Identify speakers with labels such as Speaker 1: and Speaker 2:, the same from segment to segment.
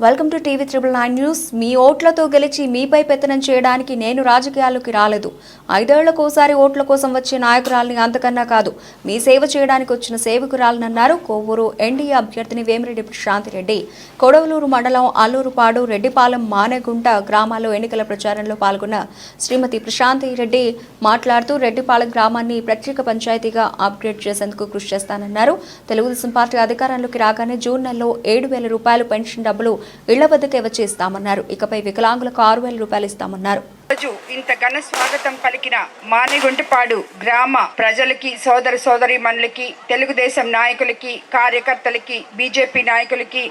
Speaker 1: Welcome to TV triple nine news మీ ఓట్లతో గెలిచి మీపై పెత్తనం చేయడానికి నేను రాజకీయాల్లోకి రాలేదు. ఐదేళ్ళకోసారి ఓట్ల కోసం వచ్చే నాయకురాల్ని అంతకన్నా కాదు మీ సేవ చేయడానికి వచ్చిన సేవకురాలనన్నారు కోవూరు ఎన్డీఏ అభ్యర్థిని వేమిరెడ్డి ప్రశాంతిరెడ్డి కొడవలూరు మండలం అల్లూరుపాడు రెడ్డిపాలెం మానేగుంట గ్రామాల్లో ఎన్నికల ప్రచారంలో పాల్గొన్న శ్రీమతి ప్రశాంతి రెడ్డి మాట్లాడుతూ రెడ్డిపాలెం గ్రామాన్ని ప్రత్యేక పంచాయతీగా అప్గ్రేడ్ చేసేందుకు కృషి చేస్తానన్నారు. తెలుగుదేశం పార్టీ అధికారంలోకి రాగానే జూన్ నెలలో ఏడు వేల రూపాయలు పెన్షన్ డబ్బులు ఇళ్ళ వద్దకే వచ్చి ఇస్తామన్నారు ఇకపై వికలాంగులకు ఆరు వేల రూపాయలు ఇస్తామన్నారు.
Speaker 2: రోజు ఇంత ఘన స్వాగతం పలికిన మానిగుంటపాడు గ్రామ ప్రజలకి సోదర సోదరి తెలుగుదేశం నాయకులకి కార్యకర్తలకి బీజేపీ నాయకులకి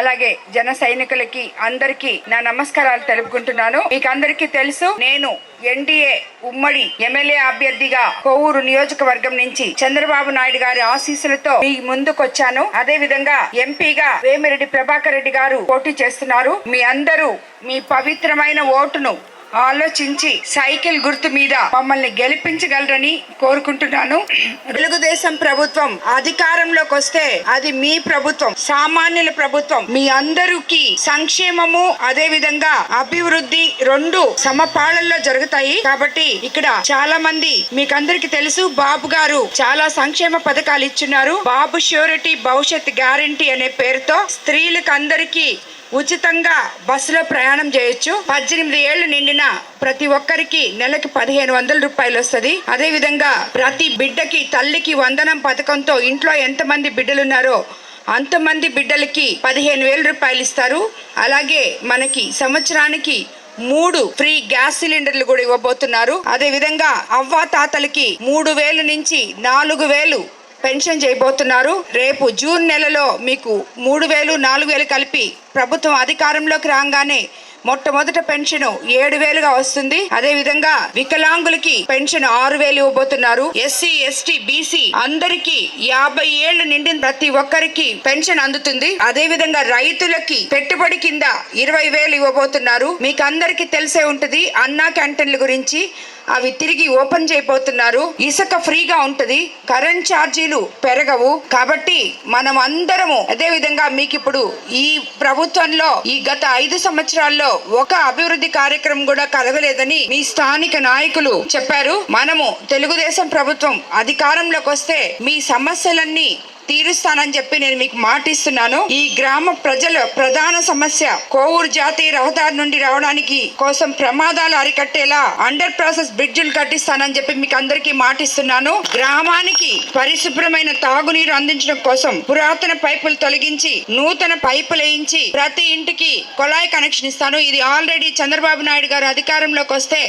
Speaker 2: అలాగే జన సైనికులకి అందరికీ నా నమస్కారాలు తెలుపుకుంటున్నాను. మీకు అందరికీ తెలుసు నేను ఎన్డీఏ ఉమ్మడి ఎమ్మెల్యే అభ్యర్థిగా కోవూరు నియోజకవర్గం నుంచి చంద్రబాబు నాయుడు గారి ఆశీస్సులతో మీ ముందుకొచ్చాను. అదే విధంగా ఎంపీగా వేమిరెడ్డి ప్రభాకర్ రెడ్డి గారు పోటీ చేస్తున్నారు. మీ అందరూ మీ పవిత్రమైన ఓటును ఆలోచించి సైకిల్ గుర్తు మీద మమ్మల్ని గెలిపించగలరని కోరుకుంటున్నాను. తెలుగుదేశం ప్రభుత్వం అధికారంలోకి వస్తే అది మీ ప్రభుత్వం సామాన్యుల ప్రభుత్వం. మీ అందరికి సంక్షేమము అదే విధంగా అభివృద్ధి రెండు సమపాళల్లో జరుగుతాయి. కాబట్టి ఇక్కడ చాలా మంది మీకందరికి తెలుసు బాబు గారు చాలా సంక్షేమ పథకాలు ఇచ్చున్నారు. బాబు ష్యూరిటీ భవిష్యత్ గ్యారంటీ అనే పేరుతో స్త్రీలకు అందరికీ ఉచితంగా బస్సులో ప్రయాణం చేయొచ్చు. పద్దెనిమిది ఏళ్ళు నిండిన ప్రతి ఒక్కరికి నెలకి పదిహేను వందల రూపాయలు వస్తుంది. అదే విధంగా ప్రతి బిడ్డకి తల్లికి వందనం పథకంతో ఇంట్లో ఎంతమంది బిడ్డలున్నారో అంతమంది బిడ్డలకి పదిహేను వేల రూపాయలు ఇస్తారు. అలాగే మనకి సంవత్సరానికి మూడు ఫ్రీ గ్యాస్ సిలిండర్లు కూడా ఇవ్వబోతున్నారు. అదే విధంగా అవ్వా తాతలకి మూడు వేలు నుంచి నాలుగు వేలు పెన్షన్ చేయబోతున్నారు. రేపు జూన్ నెలలో మీకు మూడు వేలు నాలుగు వేలు కలిపి ప్రభుత్వం అధికారంలోకి రాగానే మొట్టమొదట పెన్షన్ ఏడు వేలుగా వస్తుంది. అదే విధంగా వికలాంగులకి పెన్షన్ ఆరు వేలు ఇవ్వబోతున్నారు. ఎస్సీ ఎస్టీ బీసీ అందరికి యాభై ఏళ్ళు నిండిన ప్రతి ఒక్కరికి పెన్షన్ అందుతుంది. అదే విధంగా రైతులకి పెట్టుబడి కింద ఇరవై వేలు ఇవ్వబోతున్నారు. మీకు అందరికి తెలిసే ఉంటుంది అన్నా క్యాంటీన్ల గురించి. అవి తిరిగి ఓపెన్ చేయబోతున్నారు. ఇసుక ఫ్రీగా ఉంటది. కరెంట్ ఛార్జీలు పెరగవు. కాబట్టి మనం అందరము అదే విధంగా మీకు ఇప్పుడు ఈ ప్రభుత్వంలో ఈ గత ఐదు సంవత్సరాల్లో ఒక అభివృద్ధి కార్యక్రమం కూడా కలగలేదని మీ స్థానిక నాయకులు చెప్పారు. మనము తెలుగుదేశం ప్రభుత్వం అధికారంలోకి వస్తే మీ సమస్యలన్నీ తీరుస్తానని చెప్పి నేను మీకు మాటిస్తున్నాను. ఈ గ్రామ ప్రజల ప్రధాన సమస్య కోవూరు జాతీయ రహదారి నుండి రావడానికి కోసం ప్రమాదాలు అరికట్టేలా అండర్ ప్రాసెస్ బ్రిడ్జిలు కట్టిస్తానని చెప్పి మీకు అందరికీ మాటిస్తున్నాను. గ్రామానికి పరిశుభ్రమైన తాగునీరు అందించడం కోసం పురాతన పైపులు తొలగించి నూతన పైపులు వేయించి ప్రతి ఇంటికి కొళాయి కనెక్షన్ ఇస్తాను. ఇది ఆల్రెడీ చంద్రబాబు నాయుడు గారు అధికారంలోకి వస్తే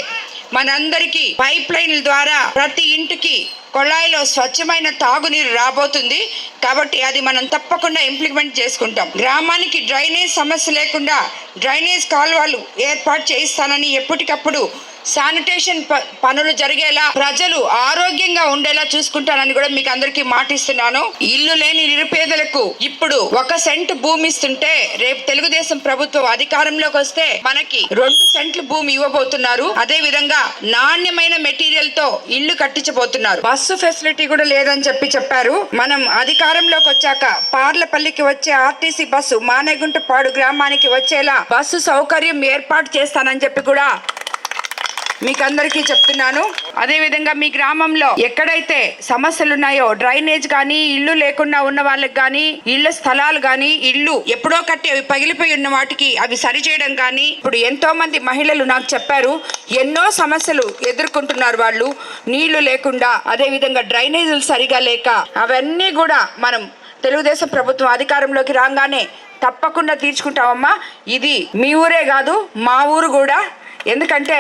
Speaker 2: మనందరికీ పైప్ లైన్ల ద్వారా ప్రతి ఇంటికి కొళాయిలో స్వచ్ఛమైన తాగునీరు రాబోతుంది. కాబట్టి అది మనం తప్పకుండా ఇంప్లిమెంట్ చేసుకుంటాం. గ్రామానికి డ్రైనేజ్ సమస్య లేకుండా డ్రైనేజ్ కాలువలు ఏర్పాటు చేయిస్తానని ఎప్పటికప్పుడు శానిటేషన్ ప- పనులు జరిగేలా ప్రజలు ఆరోగ్యంగా ఉండేలా చూసుకుంటానని కూడా మీకు అందరికి మాటిస్తున్నాను. ఇల్లు లేని నిరుపేదలకు ఇప్పుడు ఒక సెంట్ భూమి ఇస్తుంటే రేపు తెలుగుదేశం ప్రభుత్వం అధికారంలోకి వస్తే మనకి రెండు సెంట్లు భూమి ఇవ్వబోతున్నారు. అదే విధంగా నాణ్యమైన మెటీరియల్తో ఇల్లు కట్టించబోతున్నారు. బస్సు ఫెసిలిటీ కూడా లేదని చెప్పి చెప్పారు. మనం అధికారంలోకి వచ్చాక పార్లపల్లికి వచ్చే ఆర్టీసీ బస్సు మానేగుంటపాడు గ్రామానికి వచ్చేలా బస్సు సౌకర్యం ఏర్పాటు చేస్తానని చెప్పి కూడా మీకు అందరికీ చెప్తున్నాను. అదేవిధంగా మీ గ్రామంలో ఎక్కడైతే సమస్యలు ఉన్నాయో డ్రైనేజ్ కానీ ఇల్లు లేకుండా ఉన్న వాళ్ళకి కానీ ఇళ్ళ స్థలాలు కానీ ఇల్లు ఎప్పుడో కట్టి అవి పగిలిపోయి ఉన్న వాటికి అవి సరిచేయడం కానీ ఇప్పుడు ఎంతో మంది మహిళలు నాకు చెప్పారు ఎన్నో సమస్యలు ఎదుర్కొంటున్నారు వాళ్ళు. నీళ్ళు లేకుండా అదే విధంగా డ్రైనేజీలు సరిగా లేక అవన్నీ కూడా మనం తెలుగుదేశం ప్రభుత్వం అధికారంలోకి రాగానే తప్పకుండా తీర్చుకుంటామమ్మా. ఇది మీ ఊరే కాదు మా ఊరు కూడా. ఎందుకంటే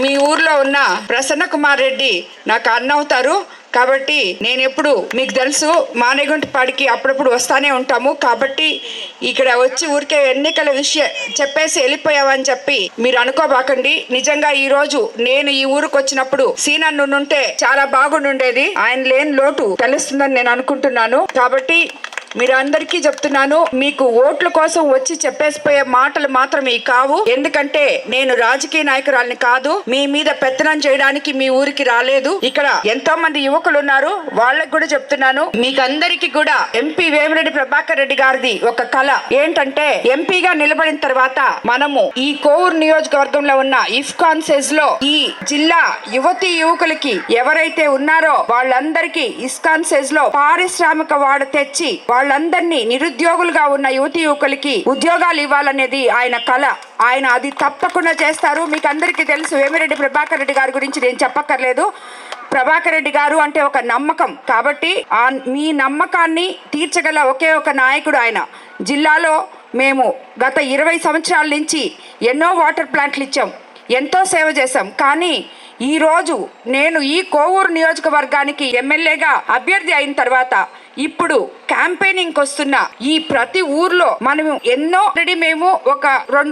Speaker 2: మీ ఊర్లో ఉన్న ప్రసన్న కుమార్ రెడ్డి నాకు అన్న అవుతారు. కాబట్టి నేను ఎప్పుడు మీకు తెలుసు మానేగుంటపాడికి అప్పుడప్పుడు వస్తానే ఉంటాము. కాబట్టి ఇక్కడ వచ్చి ఊరికే ఎన్నికల విషయం చెప్పేసి వెళ్ళిపోయావని చెప్పి మీరు అనుకోబాకండి. నిజంగా ఈ రోజు నేను ఈ ఊరికి వచ్చినప్పుడు సీనన్ను ఉంటే చాలా బాగుండుండేది. ఆయన లేని లోటు తెలుస్తుందని నేను అనుకుంటున్నాను. కాబట్టి మీరు అందరికీ చెప్తున్నాను మీకు ఓట్ల కోసం వచ్చి చెప్పేసిపోయే మాటలు మాత్రమే కావు. ఎందుకంటే నేను రాజకీయ నాయకురాలిని కాదు మీ మీద పెత్తనం చేయడానికి మీ ఊరికి రాలేదు. ఇక్కడ ఎంతో మంది యువకులు ఉన్నారు వాళ్ళకి కూడా చెప్తున్నాను. మీకు అందరికీ కూడా ఎంపీ వేమిరెడ్డి ప్రభాకర్ రెడ్డి గారిది ఒక కళ ఏంటంటే ఎంపీగా నిలబడిన తర్వాత మనము ఈ కోవూరు నియోజకవర్గంలో ఉన్న ఇఫ్కాన్ సెజ్లో ఈ జిల్లా యువతి యువకులకి ఎవరైతే ఉన్నారో వాళ్ళందరికీ ఇస్కాన్ సెజ్లో పారిశ్రామిక వాడ తెచ్చి వాళ్ళ వాళ్ళందరినీ నిరుద్యోగులుగా ఉన్న యువతి యువకులకి ఉద్యోగాలు ఇవ్వాలనేది ఆయన కళ ఆయన అది తప్పకుండా చేస్తారు. మీకు అందరికీ తెలుసు వేమిరెడ్డి ప్రభాకర్ రెడ్డి గారి గురించి నేను చెప్పక్కర్లేదు. ప్రభాకర్ రెడ్డి గారు అంటే ఒక నమ్మకం. కాబట్టి ఆ మీ నమ్మకాన్ని తీర్చగల ఒకే ఒక నాయకుడు ఆయన. జిల్లాలో మేము గత ఇరవై సంవత్సరాల నుంచి ఎన్నో వాటర్ ప్లాంట్లు ఇచ్చాం. ఎంతో సేవ చేశాం. కానీ ఈ రోజు నేను ఈ కోవూరు నియోజకవర్గానికి ఎమ్మెల్యేగా అభ్యర్థి అయిన తర్వాత ఇప్పుడు క్యాంపెయినింగ్ వస్తున్న ఈ ప్రతి ఊర్లో మనం ఎన్నో ఆల్రెడీ మేము ఒక రెండు